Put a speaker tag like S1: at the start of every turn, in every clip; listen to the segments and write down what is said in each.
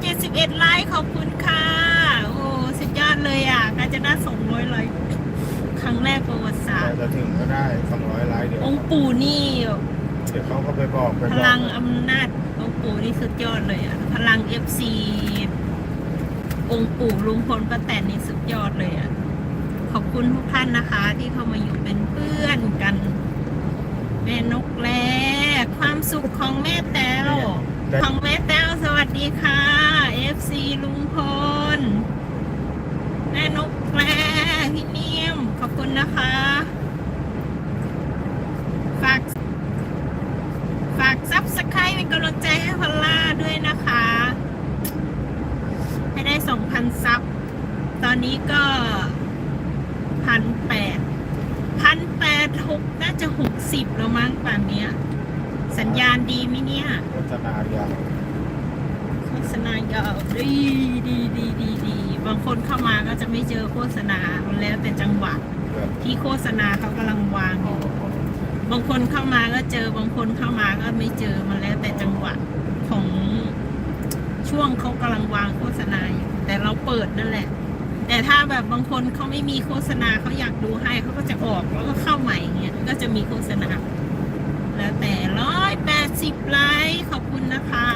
S1: 271 ไลค์ขอบคุณค่ะ โอ้สุดยอดเลยอะ การจะได้200ไลค์ครั้งแรกประวัติศาสต
S2: แต่
S1: ร์
S2: จะถึงก็ได้สองร้อยไลน์เดี๋ยว
S1: องค์ปู่นี่
S2: เดี๋ยวเขาก็ไปบอกไป
S1: พ
S2: บอก
S1: ลังอำนาจองค์ปู่นี่สุดยอดเลยอะ พลัง FC องค์ปู่ลุงพลป้าแตนนี่สุดยอดเลยอะ ขอบคุณทุกท่านนะคะ ที่เข้ามาอยู่เป็นเพื่อนกันแม่นกแลความสุขของแม่แต้ว
S2: แต่
S1: ของแม่แต้วสวัสดีค่ะ FC ลุงพลแม่นกแปลพี่เนียม ขอบคุณนะคะ ฝาก ฝากซับสไครต์เป็นกำลังใจให้พอลล่าด้วยนะคะ ให้ได้สองพันซับ ตอนนี้ก็พันแปดพันแปดหกน่าจะหกสิบแล้วมั้งป่านเนี้ย สัญญาณดีไหมเนี่ย
S2: โฆษณายาว
S1: โฆษณายาวดีดีดีดีดีบางคนเข้ามาก็จะไม่เจอโฆษณามันแล้วแต่จังหวะ
S2: แบบ
S1: ที่โฆษณาเขากำลังวางอยู่บางคนเข้ามาก็เจอบางคนเข้ามาก็ไม่เจอมันแล้วแต่จังหวะของช่วงเขากำลังวางโฆษณาอยู่แต่เราเปิดนั่นแหละ แต่ถ้าแบบบางคนเขาไม่มีโฆษณาเขาอยากดูให้เขาก็จะออกแล้วก็เข้าใหม่เงี้ยก็จะมีโฆษณา แล้วแต่ร้อยแปดสิบไลค์ขอบคุณนะคะ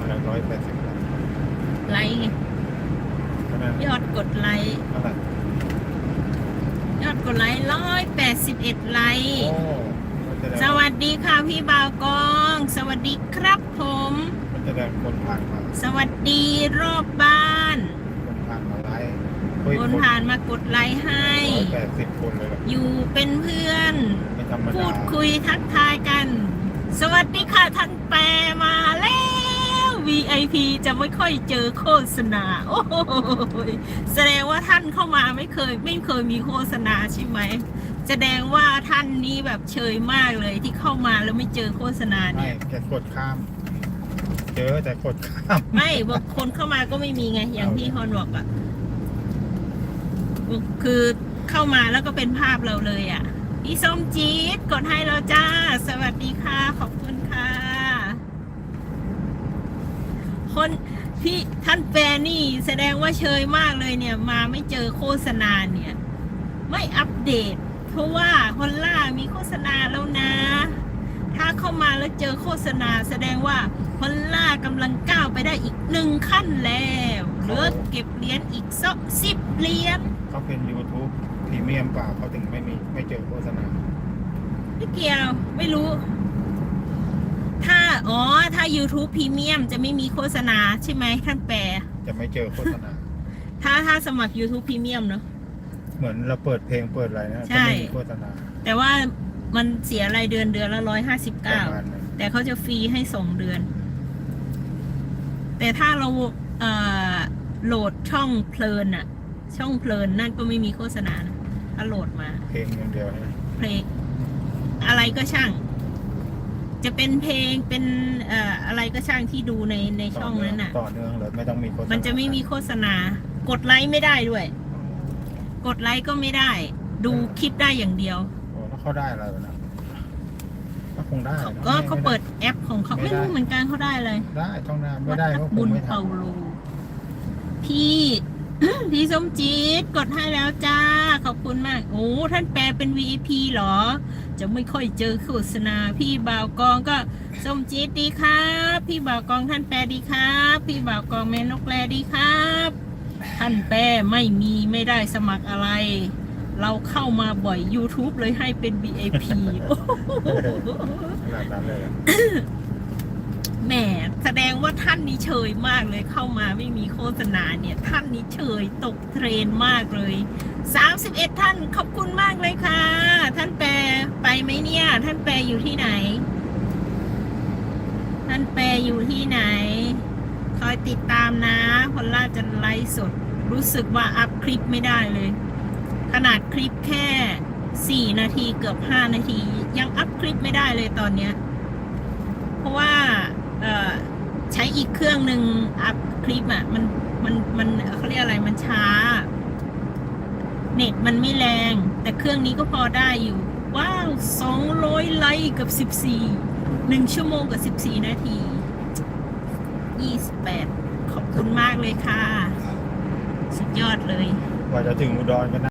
S2: อะไรร้อยแปดสิบไลน์
S1: ไลค์ไง
S2: เท่านั้น
S1: ยอด กดไลค์
S2: เท่านั้น
S1: ยอดกดไลค์ร้อยแปดสิบเอ็ดไลค์
S2: โอ้มันจะ
S1: ส
S2: ได้
S1: วัสดีค่ะพี่บ่าวกอง สวัสดีครับผม
S2: มันจะได้คนผ่านมา
S1: สวัสดีรอบบ้าน
S2: คนผ่านมาไลน์คุ
S1: คนผ่านมากดไลค์ให้
S2: ร้อยแปดสิบคนเลยเหรอ
S1: อยู่เป็นเพื่อน
S2: ไม่ธรรม
S1: พู
S2: ดา
S1: ดคุยทักทายกัน สวัสดีค่ะท่านแปรมาแล้ว VIP จะไม่ค่อยเจอโฆษณา โอ้ยแสดงว่าท่านเข้ามาไม่เคย ไม่เคยมีโฆษณาใช่ไหม แสดงว่าท่านนี้แบบเชยมากเลยที่เข้ามาแล้วไม่เจอโฆษณา
S2: ไม่
S1: เนี่ย
S2: แกกดข้าม เจอแต่กดข้าม
S1: ไม่บางคนเข้ามาก็ไม่มีไง อย่างที่ฮอนบอกอะคือเข้ามาแล้วก็เป็นภาพเราเลยอะพี่ส้มจี๊ดกดให้เราจ้า สวัสดีค่ะ ขอบ คุณค่ะคนพี่ท่านแปรนี่แสดงว่าเชยมากเลยเนี่ย มาไม่เจอโฆษณาเนี่ย ไม่อัปเดต เพราะว่าฮอลล่ามีโฆษณาแล้วนะ ถ้าเข้ามาแล้วเจอโฆษณา แสดงว่าฮอลล่ากำลังก้าวไปได้อีกหนึ่งขั้นแล้วเหลือเก็บเหรียญอีกสักสิบเหรียญ
S2: เขาเป็น YouTube พรีเมียมกว่าเขาถึงไม่มีไม่เจอโฆษณา
S1: ไม่เกี่ยวไม่รู้ถ้า อ๋อ ถ้า YouTube พรีเมียมจะไม่มีโฆษณาใช่ไหมท่านแปร
S2: จะไม่เจอโฆษณา
S1: ถ้าถ้าสมัคร YouTube พรีเมียมเนอะ
S2: เหมือนเราเปิดเพลงเปิดอะไรนะ
S1: ใช่
S2: จะไม่มีโฆษณา
S1: แต่ว่ามันเสียรายเดือนเดือนละร้อยห้าสิบ
S2: ป
S1: เก้า
S2: ระมาณนั้น
S1: แต่เขาจะฟรีให้ส่งเดือน แต่ถ้าเราเอ่อโหลดช่องเพลินอะช่องเพลินนั่นก็ไม่มีโฆษณานะถ้าโหลดมา
S2: เพลงอย่างเดียวนะ
S1: เพลงอะไรก็ช่าง จะเป็นเพลงเป็นเอ่ออะไรก็ช่างที่ดูในในช่องนั้นน่ะ
S2: ต่อเนื่องเลยไม่ต้องมีโฆษณา
S1: มันจะไม่มีโฆษณา กดไลค์ไม่ได้ด้วย กดไลค์ก็ไม่ได้ ดูคลิปได้อย่างเดียว
S2: โอ้แล้วเขาได้อะไรวะนะก็คงได้
S1: เขา
S2: นะ
S1: ก็
S2: ไม่
S1: เขาเปิดแอปของเขา
S2: ไม่
S1: ไม่
S2: ได้
S1: รู้เหมือนกันเขาได้เลย
S2: ได้ช่องหน้าไม่ได้ก็ค
S1: บุ
S2: ง
S1: ญ
S2: ไม่ท
S1: เปาโลพี่ พี่สมจีดกดให้แล้วจ้า ขอบคุณมาก โอ้ ท่านแปลเป็น VIP เหรอ จะไม่ค่อยเจอโฆษณา พี่บ่าวกองก็สมจีดดีครับ พี่บ่าวกองท่านแปลดีครับ พี่บ่าวกองแม่นกแลดีครับ ท่านแปลไม่มีไม่ได้สมัครอะไร เราเข้ามาบ่อย YouTube เลยให้เป็น VIP โอ้โหำ
S2: ขนาดนั้นเลยอะ
S1: แหมแสดงว่าท่านนี้เชยมากเลยเข้ามาไม่มีโฆษณาเนี่ย ท่านนี้เชยตกเทรนมากเลย 31 ท่านขอบคุณมากเลยค่ะ ท่านแปรไปไหมเนี่ย ท่านแปรอยู่ที่ไหน ท่านแปรอยู่ที่ไหน คอยติดตามนะพอลล่าจะไลฟ์สด รู้สึกว่าอัพคลิปไม่ได้เลย ขนาดคลิปแค่ 4 นาทีเกือบ 5 นาที ยังอัพคลิปไม่ได้เลยตอนเนี้ย เพราะว่า ใช้อีกเครื่องหนึ่งอัพคลิปอะมันมันมันเขาเรียกอะไรมันช้า เน็ตมันไม่แรง แต่เครื่องนี้ก็พอได้อยู่ ว้าวสองร้อยไลค์กับสิบสี่หนึ่งชั่วโมงกับสิบสี่นาทียี่สิบแปดขอบคุณมากเลยค่ะ สุดยอดเลย
S2: กว่าจะถึงอุดรก็